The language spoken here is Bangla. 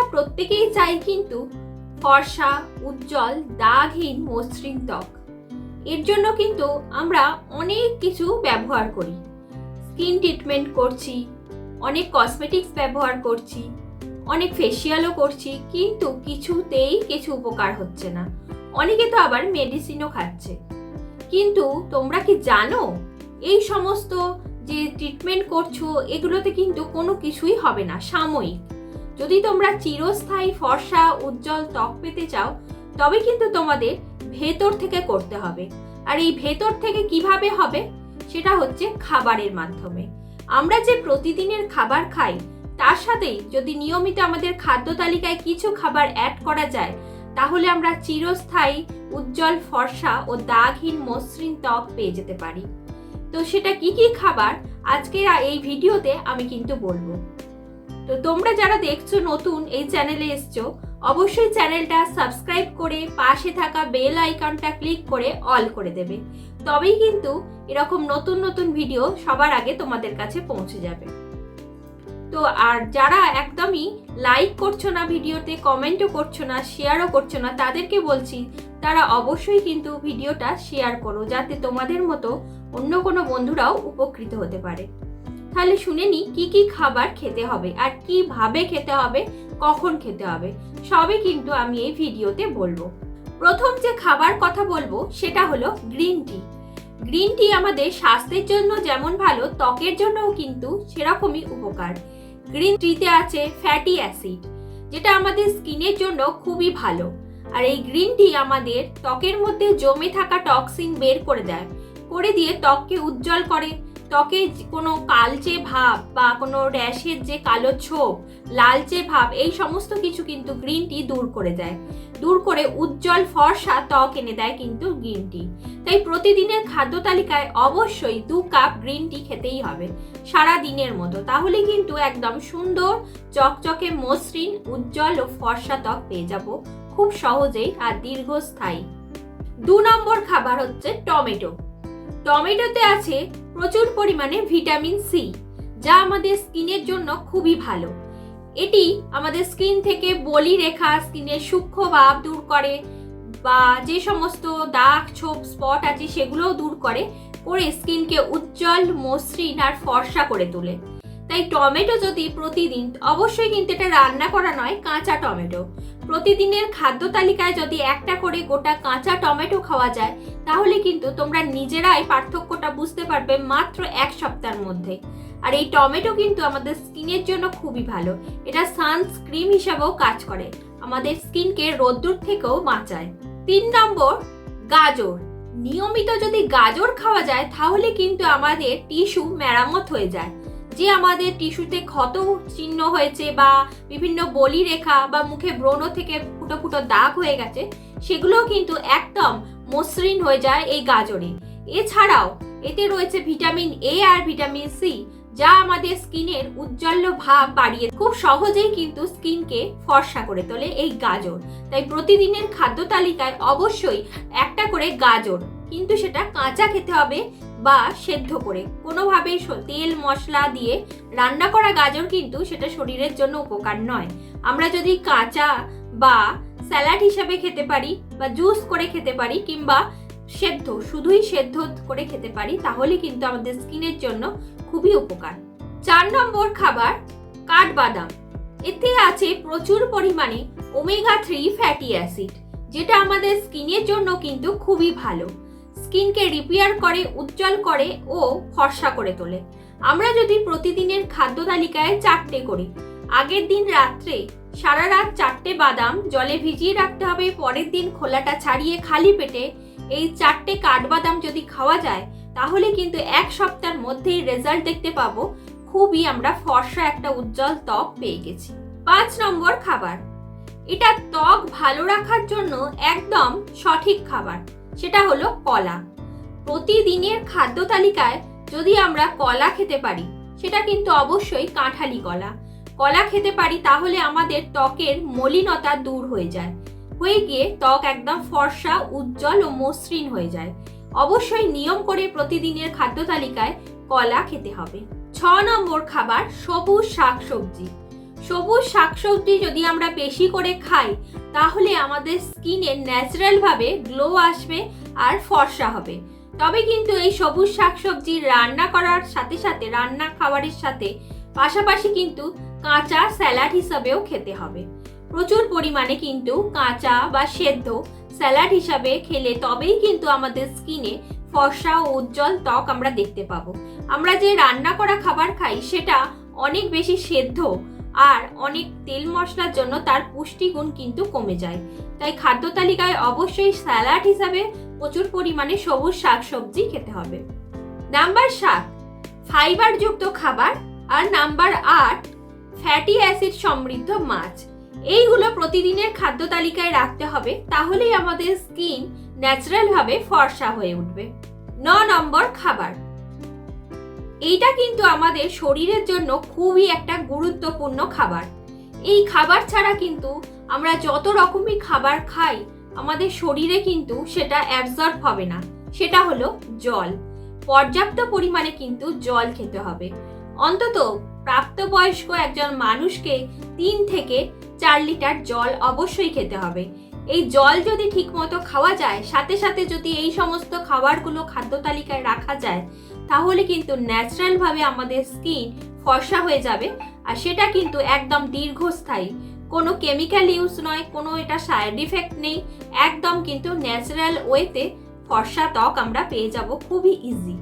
আমরা প্রত্যেকেই চাই কিন্তু ফর্সা, উজ্জ্বল, দাগহীন মসৃণ ত্বক। এর জন্য কিন্তু আমরা অনেক কিছু ব্যবহার করি। স্কিন ট্রিটমেন্ট করছি, অনেক কসমেটিক্স ব্যবহার করছি, অনেক ফেসিয়ালও করছি, কিন্তু কিছুতেই কিছু উপকার হচ্ছে না। অনেকে তো আবার মেডিসিনও খাচ্ছে। কিন্তু তোমরা কি জানো, এই সমস্ত যে ট্রিটমেন্ট করছ, এগুলোতে কিন্তু কোনো কিছুই হবে না, সাময়িক। যদি তোমরা চিরস্থায়ী ফর্সা, উজ্জ্বল ত্বক পেতে চাও, তবে কিন্তু তোমাদের ভেতর থেকে করতে হবে। আর এই ভেতর থেকে কীভাবে হবে? সেটা হচ্ছে খাবারের মাধ্যমে। আমরা যে প্রতিদিনের খাবার খাই, তার সাথেই যদি নিয়মিত আমাদের খাদ্য তালিকায় কিছু খাবার অ্যাড করা যায়, তাহলে আমরা চিরস্থায়ী, উজ্জ্বল, ফর্সা ও দাগহীন মসৃণ ত্বক পেয়ে যেতে পারি। তো সেটা কি কি খাবার? আজকের এই ভিডিওতে আমি কিন্তু বলব। তো তোমরা যারা দেখছ নতুন এই চ্যানেলে এসছো, অবশ্যই চ্যানেলটা সাবস্ক্রাইব করে পাশে থাকা বেল আইকনটা ক্লিক করে অল করে দেবে। তবেই কিন্তু এরকম নতুন নতুন ভিডিও সবার আগে তোমাদের কাছে পৌঁছে যাবে। তো আর যারা একদমই লাইক করছ না ভিডিওতে কমেন্টও করছ না শেয়ারও করছ না, তাদেরকে বলছি, তারা অবশ্যই কিন্তু ভিডিওটা শেয়ার করো, যাতে তোমাদের মতো অন্য কোনো বন্ধুরাও উপকৃত হতে পারে। তাহলে শুনে নি কি কি খাবার খেতে হবে আর কীভাবে খেতে হবে, কখন খেতে হবে, সবই কিন্তু আমি এই ভিডিওতে বলব। প্রথম যে খাবার কথা বলব সেটা হলো গ্রিন টি। গ্রিন টি আমাদের স্বাস্থ্যের জন্য যেমন ভালো, ত্বকের জন্যও কিন্তু সেরকমই উপকার। গ্রিন টিতে আছে ফ্যাটি অ্যাসিড, যেটা আমাদের স্কিনের জন্য খুবই ভালো। আর এই গ্রিন টি আমাদের ত্বকের মধ্যে জমে থাকা টক্সিন বের করে দেয়, করে দিয়ে ত্বককে উজ্জ্বল করে। ত্বকে কোনো কালচে ভাব বা কোনো র্যাশের যে কালো ছোপ, লালচে ভাব, এই সমস্ত কিছু কিন্তু গ্রিন টি দূর করে দেয়। দূর করে উজ্জ্বল ফর্সা ত্বক এনে দেয় কিন্তু গ্রিন টি তাই প্রতিদিনের খাদ্য তালিকায় অবশ্যই দু কাপ গ্রিন টি খেতেই হবে, সারা দিনের মতো। তাহলে কিন্তু একদম সুন্দর, চকচকে, মসৃণ, উজ্জ্বল ও ফর্সা ত্বক পেয়ে যাব খুব সহজেই আর দীর্ঘস্থায়ী। দু নম্বর খাবার হচ্ছে টমেটো। টমেটোতে আছে প্রচুর পরিমাণে ভিটামিন সি, যা আমাদের স্কিনের জন্য খুবই ভালো। এটি আমাদের স্কিন থেকে বলি রেখা, স্কিনের সূক্ষ্ম ভাব দূর করে বা যে সমস্ত দাগ, ছোপ, স্পট আছে সেগুলোও দূর করে করে স্কিনকে উজ্জ্বল মসৃণ আর ফর্সা করে তোলে। তাই টমেটো যদি প্রতিদিন অবশ্যই কিন্তু এটা রান্না করা নয়, কাঁচা টমেটো। প্রতিদিনের খাদ্য তালিকায় যদি একটা করে গোটা কাঁচা টমেটো খাওয়া যায়, তাহলে কিন্তু তোমরা নিজেরাই পার্থক্যটা বুঝতে পারবে মাত্র এক সপ্তাহের মধ্যে। আর এই টমেটো কিন্তু আমাদের স্কিনের জন্য খুবই ভালো। এটা সানস্ক্রিম হিসাবেও কাজ করে। আমাদের স্কিনকে রোদ্দুর থেকেও বাঁচায়। তিন নম্বর, গাজর। নিয়মিত যদি গাজর খাওয়া যায়, তাহলে কিন্তু আমাদের টিস্যু মেরামত হয়ে যায়। যে আমাদের টিস্যুতে ক্ষত চিহ্ন হয়েছে বা বিভিন্ন বলি রেখা বা মুখে ব্রণ থেকে ফুটো ফুটো দাগ হয়ে গেছে, সেগুলোও কিন্তু একদম মসৃণ হয়ে যায় এই গাজরে। এছাড়াও এতে রয়েছে ভিটামিন এ আর ভিটামিন সি যা আমাদের স্কিনের উজ্জ্বল ভাব বাড়িয়ে খুব সহজেই কিন্তু স্কিনকে ফর্সা করে তোলে এই গাজর। তাই প্রতিদিনের খাদ্য তালিকায় অবশ্যই একটা করে গাজর। কিন্তু সেটা কাঁচা খেতে হবে বা সেদ্ধ করে। কোনোভাবেই তেল, মশলা দিয়ে রান্না করা গাজর কিন্তু সেটা শরীরের জন্য উপকার নয়। আমরা যদি কাঁচা বা স্যালাড হিসাবে খেতে পারি বা জুস করে খেতে পারি কিংবা সেদ্ধ, শুধুই সেদ্ধ করে খেতে পারি, তাহলে কিন্তু আমাদের স্কিনের জন্য খুবই উপকার। চার নম্বর খাবার, কাঠবাদাম। এতে আছে প্রচুর পরিমাণে ওমেগা থ্রি ফ্যাটি অ্যাসিড, যেটা আমাদের স্কিনের জন্য কিন্তু খুবই ভালো। স্কিনকে রিপেয়ার করে, উজ্জ্বল করে ও ফর্সা করে তোলে। আমরা যদি প্রতিদিনের খাদ্য তালিকায় চারটে করি, আগের দিন রাত্রে সারা রাত চারটে বাদাম জলে ভিজিয়ে রাখতে হবে, পরের দিন খোলাটা ছাড়িয়ে খালি পেটে এই চারটে কাঠবাদাম যদি খাওয়া যায়, তাহলে কিন্তু এক সপ্তাহের মধ্যেই রেজাল্ট দেখতে পাবো, খুবই আমরা ফর্সা একটা উজ্জ্বল ত্বক পেয়ে গেছি। পাঁচ নম্বর খাবার। এটা ত্বক ভালো রাখার জন্য একদম সঠিক খাবার। সেটা হলো কলা। প্রতিদিনের খাদ্য তালিকায় যদি আমরা কলা খেতে পারি, সেটা কিন্তু অবশ্যই কাঁঠালি কলা। কলা খেতে পারি তাহলে আমাদের ত্বকের মলিনতা দূর হয়ে যায়। হয়ে গিয়ে ত্বক একদম ফর্সা, উজ্জ্বল ও মসৃণ হয়ে যায়। অবশ্যই নিয়ম করে প্রতিদিনের খাদ্য তালিকায় কলা খেতে হবে। ছ নম্বর খাবার সবুজ শাকসবজি। সবুজ শাকসবজি যদি আমরা বেশি করে খাই, তাহলে আমাদের স্কিনে ন্যাচারালভাবে গ্লো আসবে আর ফর্সা হবে। তবে কিন্তু এই সবুজ শাকসবজি রান্না করার সাথে সাথে রান্না খাবারের সাথে পাশাপাশি কিন্তু কাঁচা স্যালাড হিসাবেও খেতে হবে। প্রচুর পরিমাণে কিন্তু কাঁচা বা সেদ্ধ স্যালাড হিসাবে খেলে তবেই কিন্তু আমাদের স্কিনে ফর্সা ও উজ্জ্বল ত্বক আমরা দেখতে পাবো। আমরা যে রান্না করা খাবার খাই, সেটা অনেক বেশি সেদ্ধ আর অনেক তেল মশলার জন্য তার পুষ্টিগুণ কিন্তু কমে যায়। তাই খাদ্য তালিকায় অবশ্যই স্যালাড হিসাবে প্রচুর পরিমাণে সবুজ শাকসবজি খেতে হবে। নাম্বার সাত, ফাইবারযুক্ত খাবার। আর নাম্বার আট, ফ্যাটি অ্যাসিড সমৃদ্ধ মাছ। এইগুলো প্রতিদিনের খাদ্য তালিকায় রাখতে হবে, তাহলেই আমাদের স্কিন ন্যাচারালভাবে ফর্সা হয়ে উঠবে। ন নম্বর খাবার। এইটা কিন্তু আমাদের শরীরের জন্য খুবই একটা গুরুত্বপূর্ণ খাবার। এই খাবার ছাড়া কিন্তু আমরা যত রকমই খাবার খাই, আমাদের শরীরে কিন্তু সেটা অ্যাবজর্ব হবে না। সেটা হলো জল। পর্যাপ্ত পরিমাণে কিন্তু জল খেতে হবে। অন্তত প্রাপ্তবয়স্ক একজন মানুষকে তিন থেকে চার লিটার জল অবশ্যই খেতে হবে। এই জল যদি ঠিকমতো খাওয়া যায়, সাথে সাথে যদি এই সমস্ত খাবারগুলো খাদ্য তালিকায় রাখা যায় তাহলে কিন্তু ন্যাচারালভাবে আমাদের স্কিন ফর্সা হয়ে যাবে আর সেটা কিন্তু একদম দীর্ঘস্থায়ী। কোনো কেমিক্যাল ইউজ নয়, কোনো এটা সাইড ইফেক্ট নেই। একদম কিন্তু ন্যাচারাল ওয়েতে ফর্সা ত্বক আমরা পেয়ে যাব খুবই ইজি